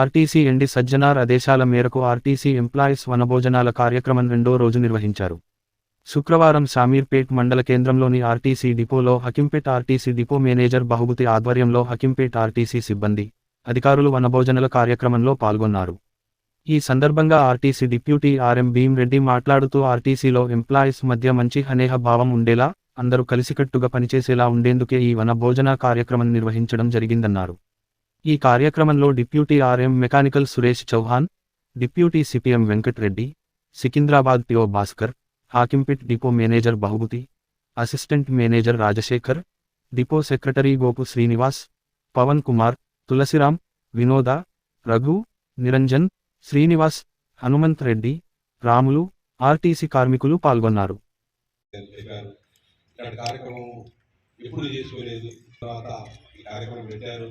RTC ఎండి సజ్జనార్ ఆదేశాల మేరకు RTC employees వనభోజనాల కార్యక్రమం రెండో రోజు నిర్వహించారు. శుక్రవారం షామీర్పేట్ మండల కేంద్రంలోని ఆర్టీసీ డిపోలో హకింపేట్ ఆర్టీసీ డిపో మేనేజర్ బహుమతి ఆధ్వర్యంలో హకింపేట్ ఆర్టీసీ సిబ్బంది అధికారులు వనభోజనాల కార్యక్రమంలో పాల్గొన్నారు. ఈ సందర్భంగా RTC deputy RM Bhim Reddy మాట్లాడుతూ ఆర్టీసీలో ఎంప్లాయీస్ మధ్య మంచి హనేహ భావం ఉండేలా అందరూ కలిసికట్టుగా పనిచేసేలా ఉండేందుకే ఈ వనభోజన కార్యక్రమం నిర్వహించడం జరిగిందన్నారు. ఈ కార్యక్రమంలో deputy RM mechanical Suresh Chauhan deputy CPM Venkatreddy Secunderabad PO Bhaskar Hakimpet depot manager బహుమతి assistant manager Rajasekhar depot secretary Gopu Srinivas Pavan Kumar Tulasiram Vinoda Raghu Niranjan Srinivas Hanumanth Reddy Ramulu RTC కార్మికులు పాల్గొన్నారు. కార్యక్రమం ఎప్పుడు చేసుకోలేదు. తర్వాత ఈ కార్యక్రమం పెట్టారు.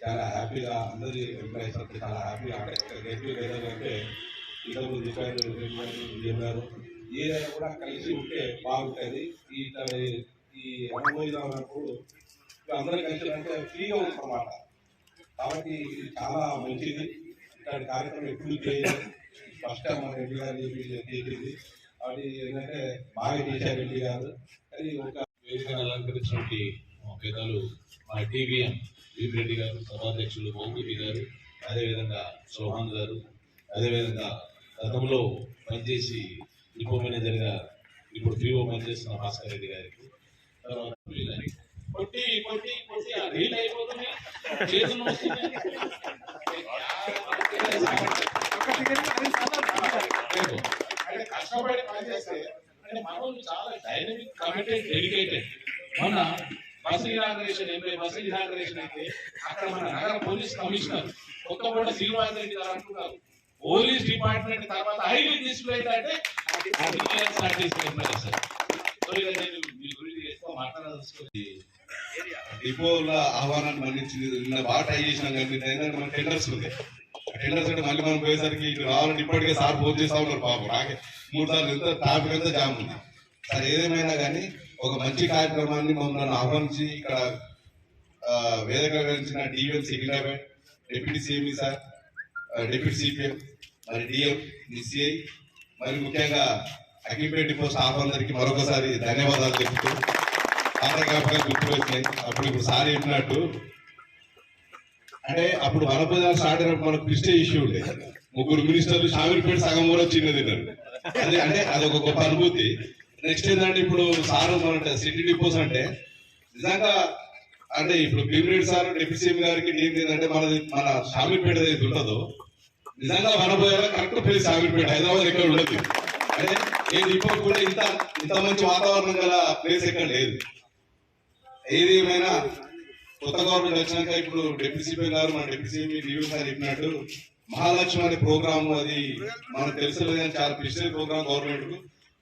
చాలా హ్యాపీగా అందరి ఎంప్లాయీస్ అంతా చాలా హ్యాపీగా అంటే ఇక్కడ గెట్ టుగెదర్ అంటే ఇంతకుముందు చెప్పారు విజయం గారు ఏదైనా కూడా కలిసి ఉంటే బాగుంటుంది. ఈ ఈ అనుభవం ఉన్నప్పుడు అందరూ కలిసి అంటే ఫ్రీగా ఉంటుందన్నమాట కాబట్టి ఇది చాలా మంచిది. ఇక్కడ కార్యక్రమం ఎప్పుడు చేయలేదు. ఫస్ట్ టైం మన రెడ్డి గారు చేసింది. అది ఏంటంటే బాగా చేశారు రెడ్డి గారు. అది ఒక వేదికను అలంకరించినటువంటి పెద్దలు మా టీవీఎం రెడ్డి గారు సభాధ్యక్షులు మౌకూరి గారు అదేవిధంగా చౌహాన్ గారు అదేవిధంగా గతంలో పనిచేసి డిపో మేనేజర్గా ఇప్పుడు పీఓ పనిచేస్తున్న భాస్కర్ రెడ్డి గారికి. తర్వాత కొట్టి కొట్టి కొట్టి ఆ రీల్ అయిపోతుంది. చేతులు వస్తుంది అంటే కష్టపడి పనిచేస్తే అంటే మనోళ్ళు చాలా డైనమిక్ కమిటెడ్ డెడికేటెడ్ మొన్న bus inauguration MP bus inauguration అయితే అక్కడ మన నగర పోలీస్ కమిషనర్ కొత్తగూడ శ్రీనివాస్ రెడ్డి గారు అంటున్నారు పోలీస్ డిపార్ట్మెంట్ తర్వాత హైలీ డిస్ప్లే అంటే మీ గురించి డిపోల ఆహ్వానాన్ని మన్నించింది నిన్న బాగా ట్రై చేసినాం కానీ ఏంటంటే మన టెండర్స్ ఉంది టెండర్స్ అంటే మళ్ళీ మనం పోయేసరికి ఇటు రావాలంటే ఇప్పటికే సార్ ఫోన్ చేస్తా ఉన్నారు పాపం. నాకే మూడు సార్లు ఎంత ట్రాఫిక్ అంతా జామ్ ఉంది. సార్ ఏదేమైనా కానీ ఒక మంచి కార్యక్రమాన్ని మమ్మల్ని ఆహ్వానించి ఇక్కడ వేదిక గురించిన DM Secunderabad deputy CME sir deputy CPM మరి డిఎం డిసిఐ మరి ముఖ్యంగా అఖిలపేట పోస్ట్ స్టాఫ్ అందరికీ మరొకసారి ధన్యవాదాలు చెప్తూ పాత జ్ఞాపకాలు గుర్తు వచ్చినాయి అప్పుడు ఇప్పుడు సార్ చెప్పినట్టు అంటే అప్పుడు వనపదాలు స్టార్ట్ అయినప్పుడు మనకు క్రిస్టే ఇష్యూ ఉండే. ముగ్గురు మినిస్టర్లు షామీర్పేట సగం కూడా చిన్నది అదే అంటే అది ఒక గొప్ప అనుభూతి. నెక్స్ట్ ఏంటంటే ఇప్పుడు సార్ మన సిటీ డిపోస్ అంటే నిజంగా అంటే ఇప్పుడు భీమిరెడ్డి సార్ డిప్యూటీ సీఎం గారికి నేను ఏంటంటే మనది మన షామీర్పేట ఏది ఉండదు. నిజంగా వనపోయాలో కరెక్ట్ ప్లేస్ షామీర్పేట హైదరాబాద్ ఎక్కడ ఉండదు. అంటే ఏ డిపో కూడా ఇంత ఇంత మంచి వాతావరణం గల ప్లేస్ ఎక్కడ లేదు. ఏది ఏమైనా కొత్త గవర్నమెంట్ వచ్చినాక ఇప్పుడు డిప్యూటీ సీపీ గారు మన డిప్యూటీ సీపీ డివి సార్ చెప్పినట్టు మహాలక్ష్మి అనే ప్రోగ్రామ్ అది మనకు తెలుసు చాలా పిస్టల్ ప్రోగ్రామ్ గవర్నమెంట్కు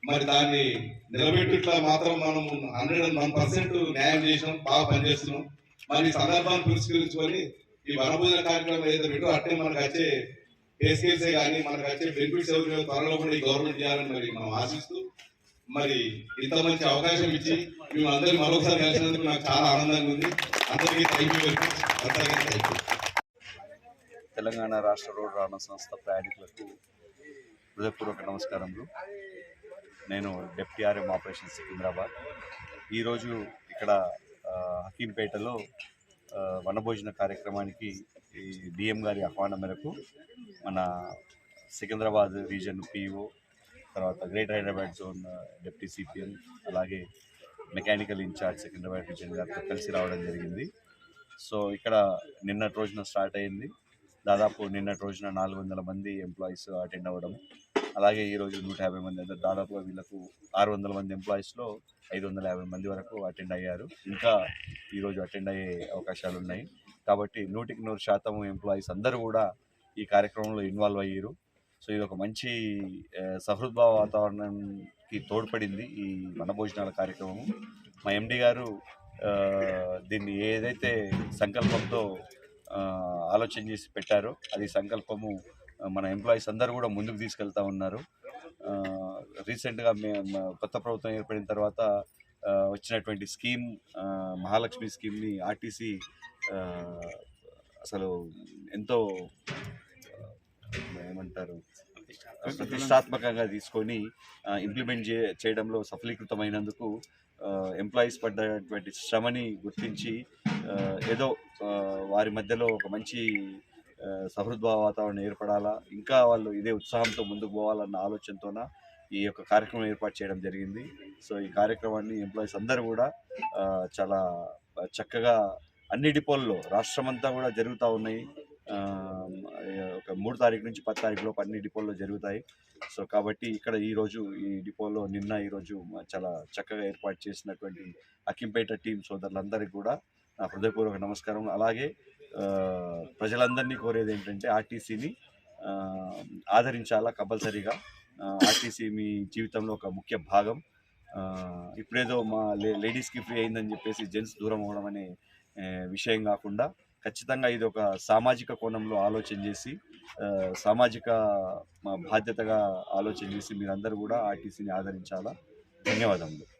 మరి దాన్ని నిలబెట్టుట్లా మాత్రం మనం హండ్రెడ్ అండ్ వన్ పర్సెంట్ న్యాయం చేసినాం బాగా పనిచేస్తున్నాం. మరి ఈ సందర్భాన్ని పురస్కరించుకొని ఈ వనభోజన కార్యక్రమం ఏదైతే పెట్టో అట్టే మనకు వచ్చే పే కానీ మనకు వచ్చే బెనిఫిట్స్ ఎవరు త్వరలో కూడా ఈ గవర్నమెంట్ చేయాలని మరి మనం ఆశిస్తూ మరి ఇంత మంచి అవకాశం ఇచ్చి మేము అందరికీ మరొకసారి కలిసినందుకు నాకు చాలా ఆనందంగా ఉంది. అందరికీ థ్యాంక్ యూ వెరీ మచ్ అందరికీ థ్యాంక్ యూ తెలంగాణ రాష్ట్ర రోడ్డు రవాణా సంస్థ ప్రయాణికులకు హృదయపూర్వక నమస్కారములు. నేను డెప్యూటీ ఆర్ఎం ఆపరేషన్ సికింద్రాబాద్. ఈరోజు ఇక్కడ హకీంపేటలో వనభోజన కార్యక్రమానికి ఈ డిఎం గారి ఆహ్వానం మేరకు మన సికింద్రాబాద్ రీజన్ పిఓ తర్వాత greater Hyderabad zone deputy CPM అలాగే మెకానికల్ ఇన్ఛార్జ్ సికింద్రాబాద్ రీజన్ గారితో కలిసి రావడం జరిగింది. సో ఇక్కడ నిన్నటి రోజున స్టార్ట్ అయింది. దాదాపు నిన్నటి రోజున నాలుగు వందల మంది ఎంప్లాయీస్ అటెండ్ అవ్వడం అలాగే ఈ రోజు నూట యాభై మంది అంటే దాదాపుగా వీళ్ళకు ఆరు వందల మంది ఎంప్లాయీస్లో ఐదు వందల యాభై మంది వరకు అటెండ్ అయ్యారు. ఇంకా ఈరోజు అటెండ్ అయ్యే అవకాశాలు ఉన్నాయి. కాబట్టి నూటికి నూరు శాతం ఎంప్లాయీస్ అందరూ కూడా ఈ కార్యక్రమంలో ఇన్వాల్వ్ అయ్యారు. సో ఇది ఒక మంచి సహృద్భావ వాతావరణానికి తోడ్పడింది ఈ వనభోజనాల కార్యక్రమం. మా ఎండి గారు దీన్ని ఏదైతే సంకల్పంతో ఆలోచన చేసి పెట్టారో అది సంకల్పము మన ఎంప్లాయీస్ అందరూ కూడా ముందుకు తీసుకెళ్తా ఉన్నారు. రీసెంట్గా మే కొత్త ప్రభుత్వం ఏర్పడిన తర్వాత వచ్చినటువంటి స్కీమ్ మహాలక్ష్మి స్కీమ్ని ఆర్టీసీ అసలు ఎంతో ఏమంటారు ప్రతిష్టాత్మకంగా తీసుకొని ఇంప్లిమెంట్ చే చేయడంలో సఫలీకృతమైనందుకు ఎంప్లాయీస్ పడ్డటువంటి శ్రమని గుర్తించి ఏదో వారి మధ్యలో ఒక మంచి సహృద్భావ వాతావరణం ఏర్పడాలా? ఇంకా వాళ్ళు ఇదే ఉత్సాహంతో ముందుకు పోవాలన్న ఆలోచనతోన ఈ యొక్క కార్యక్రమం ఏర్పాటు చేయడం జరిగింది. సో ఈ కార్యక్రమాన్ని ఎంప్లాయీస్ అందరూ కూడా చాలా చక్కగా అన్ని డిపోల్లో రాష్ట్రమంతా కూడా జరుగుతూ ఉన్నాయి. ఒక మూడు తారీఖు నుంచి పది తారీఖు లోపు అన్ని డిపోల్లో జరుగుతాయి. సో కాబట్టి ఇక్కడ ఈరోజు ఈ డిపోలో నిన్న ఈరోజు చాలా చక్కగా ఏర్పాటు చేసినటువంటి అకింపేట టీం సోదరులందరికీ కూడా నా హృదయపూర్వక నమస్కారం. అలాగే ప్రజలందరినీ కోరేది ఏంటంటే ఆర్టీసీని ఆదరించాలా కంపల్సరీగా. ఆర్టీసీ మీ జీవితంలో ఒక ముఖ్య భాగం. ఇప్పుడేదో మా లే లేడీస్కి ఫ్రీ అయిందని చెప్పేసి జెంట్స్ దూరం అవ్వడం అనే విషయం కాకుండా ఖచ్చితంగా ఇది ఒక సామాజిక కోణంలో ఆలోచన చేసి సామాజిక బాధ్యతగా ఆలోచన చేసి మీరందరూ కూడా ఆర్టీసీని ఆదరించాలా. ధన్యవాదములు.